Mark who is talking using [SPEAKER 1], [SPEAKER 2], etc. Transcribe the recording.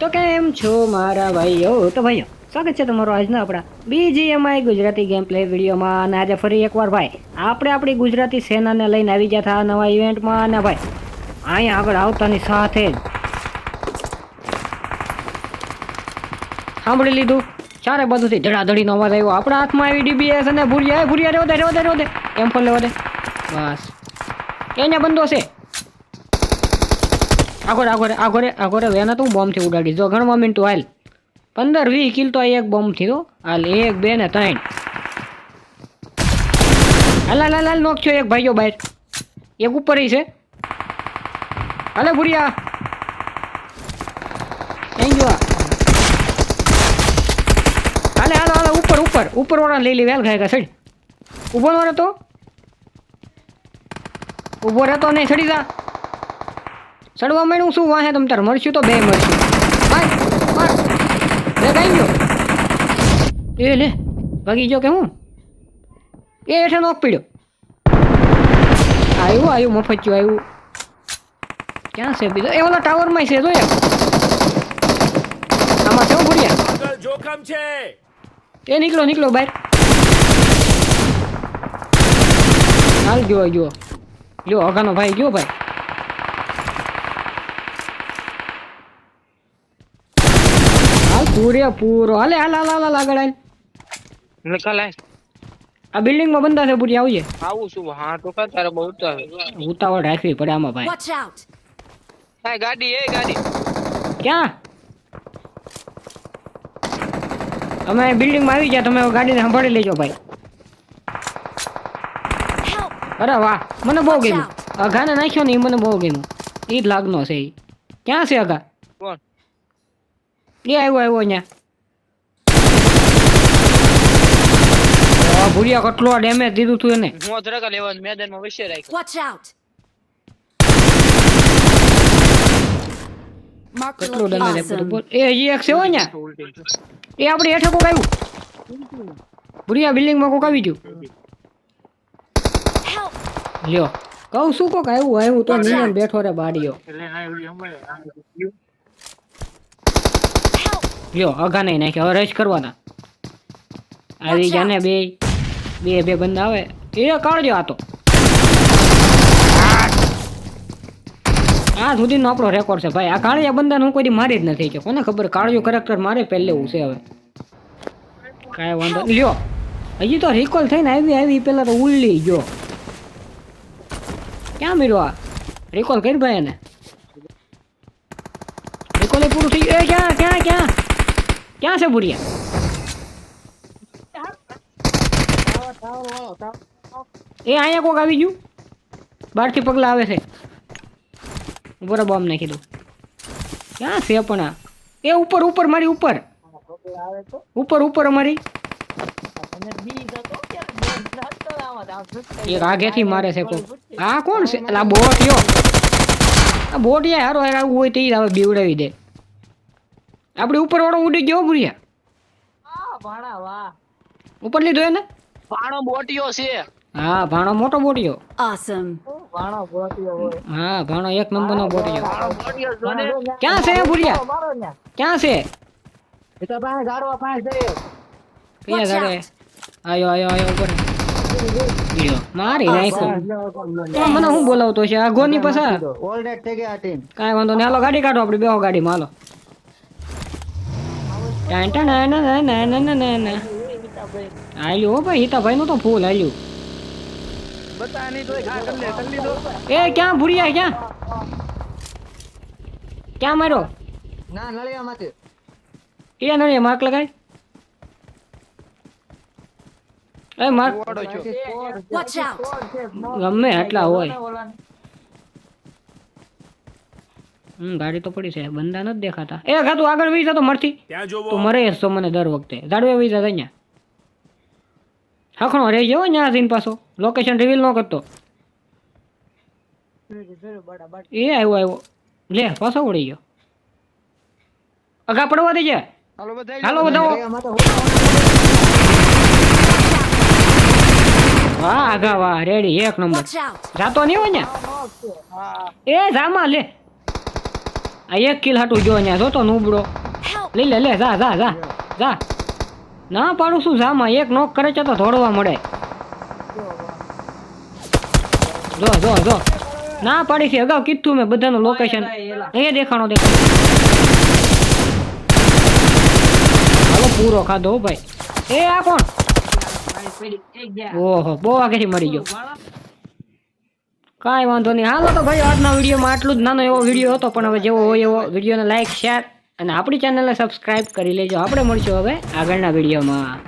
[SPEAKER 1] તો કેમ છો મારા ભાઈઓ? તો ભાઈઓ, સ્વાગત છે તમારો આજના આપણા બીજીએમઆઈ ગુજરાતી ગેમ પ્લે વિડીયોમાં. અને આજે ફરી એકવાર ભાઈ, આપણે આપણી ગુજરાતી સેનાને લઈને આવી ગયા હતા નવા ઇવેન્ટમાં અને ભાઈ, અહીંયા આગળ આવતાની સાથે જ સાંભળી લીધું. ચારે બાજુથી ધડાધડીનો અવાજ આવ્યો. આપણા હાથમાં આવી ડીબીએસ અને ભૂરિયા. ભૂરિયા રેવો દે રેવો દે રેવો દે એમ ફોન લેવા દે. બસ. એને બંધો છે. આગળ આગળ આગળ આગળ એના તો હું બોમ્બથી ઉડાડી જો ઘણો મિનિટો હાલ. પંદર વીસ કિલ તો એક બોમ્બથી થયો. હાલ એક, બે ને ત્રણ. હાલ હાલ હાલ નોક છો એક ભાઈઓ બહાર એક ઉપર છે. હાલે ભૂરિયા. થેન્ક યુ હાલે, હાલો હાલો, ઉપર ઉપર. ઉપર વાળા લઈ લે વેલ ખાય સડી ઊભો નો રહેતો ઊભો રહેતો નહીં સડી જા. સડવા માંડ્યું શું? વાહે તમ તાર મરશું તો બે મરશું. માર માર લે ગાઈ ગયો એ લે ભાગી ગયો કે હું? એ હેઠે નોક પીડ્યો. આવ્યું આવ્યું મફચ્યું આવ્યું ક્યાં છે બીજો? એ ઓલા ટાવરમાં છે જો આમાં કેવું
[SPEAKER 2] આગળ જોખમ છે.
[SPEAKER 1] એ નીકળો નીકળો બહાર. હાલ ગયો ગયો ગયો અગાનો ભાઈ ગયો ભાઈ. પૂરે પૂરો. હાલે હાલ હાલ હાલ આગળ હાલ. આ બિલ્ડિંગ બિલ્ડિંગમાં બંધા છે પૂરી આવજે
[SPEAKER 3] આવું છું હા તો કા તારે બહુ ઉતાવળ
[SPEAKER 1] ઉતાવળ રાખવી પડે આમાં ભાઈ.
[SPEAKER 4] વોચ આઉટ
[SPEAKER 3] હા ગાડી એ ગાડી.
[SPEAKER 1] ક્યાં? અમે બિલ્ડિંગમાં આવી ગયા તમે ગાડીને સંભાળી લેજો ભાઈ. અરે વાહ મને બહુ ગમ્યું. અઘાને નાખ્યો ને એ મને બહુ ગમ્યું. એ જ લાગનો છે એ ક્યાં છે અઘા
[SPEAKER 3] કોણ?
[SPEAKER 1] એ આવ્યો આવ્યો અહીંયા આ ભૂરિયા કેટલો ડેમેજ દીધું તું એને
[SPEAKER 3] હું અધરકા લેવા મેદાનમાં વિશે રાખ્યો.
[SPEAKER 4] Watch out! Mark the
[SPEAKER 1] કેટલો ડેમેજ આપ્યો બોલ. એ હજી એક છે હો અહીંયા એ આપણી હેઠે કોક આવ્યું. ભૂરિયા બિલ્ડિંગમાં કોક આવી ગયું.
[SPEAKER 4] Help!
[SPEAKER 1] લ્યો. કહું શું કોક આવ્યું? આવ્યું તો નિયમ બેઠો રે બાડીઓ! લ્યો અઘા નહીં નાખ્યા હવે રશ કરવાના. આવી ગયા ને બે બે બે બંદા આવે એ કાઢજો આ તો. આ સુધીનો આપણો રેકોર્ડ છે ભાઈ. આ કાળિયા બંદાને હું કોઈ મારી જ નથી કોને ખબર? કાળજો કરેક્ટર મારે પહેલે એવું છે હવે. કાંઈ વાંધો. લ્યો હજી તો રિકોલ થઈને આવી આવી પેલા તો ઉલ્લી ગયો. ક્યાં મળ્યો આ? રિકોલ કરી ભાઈ એને. રિકોલ પૂરું થઈ ગયું. ક્યાં ક્યાં ક્યાં? ક્યાં છે ભૂરિયા એ અહીંયા કોક આવી ગયું બહારથી પગલા આવે છે ઉપર બોમ્બ નાખી દઉં ક્યાં છે પણ આ એ ઉપર ઉપર મારી ઉપર ઉપર ઉપર અમારી એક આગેથી મારે છે કોક આ કોણ છે આ બોટ યો આ બોટ યાર હારો હાર આવું હોય તે ઈ હવે બીવડાવી દે આપણે ઉપર વાળો ઉડી ગયો ભૂરિયા. ઉપર લીધો એને?
[SPEAKER 3] પાણો બોટીઓ છે.
[SPEAKER 1] હા ભાણો મોટો બોટિયો. હા ભાણો એક નંબરનો બોટિયો
[SPEAKER 3] જો
[SPEAKER 1] ક્યાં છે ક્યાં છે? કયા
[SPEAKER 4] Watch
[SPEAKER 1] ગાડે આયો આયો આયો ઉપર. મારી મને હું બોલાવતો છે? આ ગોની પસા
[SPEAKER 5] ઓલરેડ થઈ ગયા ટીમ
[SPEAKER 1] કાંઈ વાંધો નહીં. હાલો ગાડી કાઢો આપણે બેહો ગાડી હાલો. ટાણ ટાણ ના ના ના ના ના ના ના. હાલ્યું હો ભાઈ હિતાભાઈનું તો ફૂલ હાલ્યું
[SPEAKER 3] બતા નહીં તો ખા કરી લે કરી લીધો.
[SPEAKER 1] એ ક્યાં ભૂરિયા ક્યાં? ક્યાં માર્યો?
[SPEAKER 5] ના
[SPEAKER 1] એ માર્ક લગાય. એ માર્ક! ગમે એટલા હોય. હમ ગાડી તો પડી છે. બંદા નથી દેખાતા. એ ખાતું આગળ વી તો મરતી
[SPEAKER 2] ત્યાં
[SPEAKER 1] તો મરે જ મને દર વખતે. ઝાડવે વી જતા અહીંયા. હખણો રહી જવો ત્યાં સીન પાછો. લોકેશન રિવીલ ન કરતો. એ આવ્યો આવ્યો. લે પાછો ઉડી ગયો. અગા પડવા દેજે.
[SPEAKER 3] હાલો
[SPEAKER 1] બધાઓ. વાહ આગા વાહ રેડી. એક નંબર. જાતો નહીં હોય ને? એ જામા લે. આ એક કિલ હાટું જો અહીંયા જોતો નુબડો! લઈ લે લે જા જા જા જા. ના પાડું શું જામાં એક નોક કરે છે તો ધોડવા મળે. જો જો જો. ના પાડી છે. અગાઉ કીધું મેં બધાનું લોકેશન અહીંયા દેખાણો દેખાણો હાલો પૂરો ખાધો ભાઈ. એ આ કોણ? ઓહો બહુ આગળથી મરી ગયો. કાંઈ વાંધો નહીં. હાલો તો ભાઈ, આજના વિડીયોમાં આટલું જ નાનો એવો વીડિયો હતો, પણ હવે જેવો હોય એવો વિડીયોને લાઇક શેર અને આપણી ચેનલને સબસ્ક્રાઇબ કરી લેજો. આપણે મળશું હવે આગળના વિડીયોમાં.